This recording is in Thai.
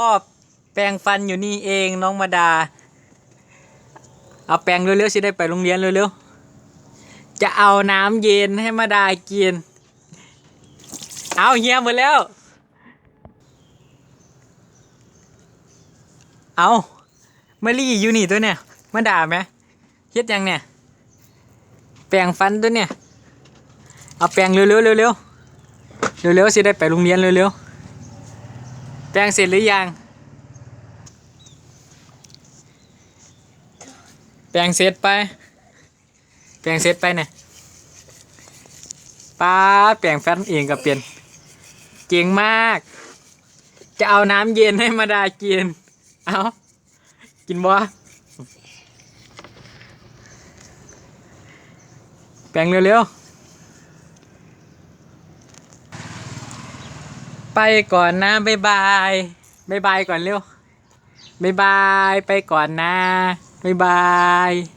พ่อแปรงฟันอยู่นี่เองน้องมาดา เอาแปรงเร็วๆสิได้ไปโรงเรียนเร็วๆจะเอาน้ำเย็นให้มาดากิน เอาเฮียหมดแล้ว เอามารี่อยู่นี่ตัวเนี่ยมาด่าไหมเฮ็ดยังเนี่ย แปรงฟันตัวเนี่ย เอาแปรงเร็วๆเร็วๆเร็วๆสิได้ไปโรงเรียนเร็วๆ แปรงเสร็จหรือยัง แปรงเสร็จไป แปรงเสร็จไปเนี่ยป้าแปรงแฟนเองก็เปลี่ยนเก่งมาก จะเอาน้ำเย็นให้มาดากิน เอากินบ่แปรงเร็วๆ ไปก่อนนะบายบายบายบายก่อนเร็วบายบายไปก่อนนะบายบาย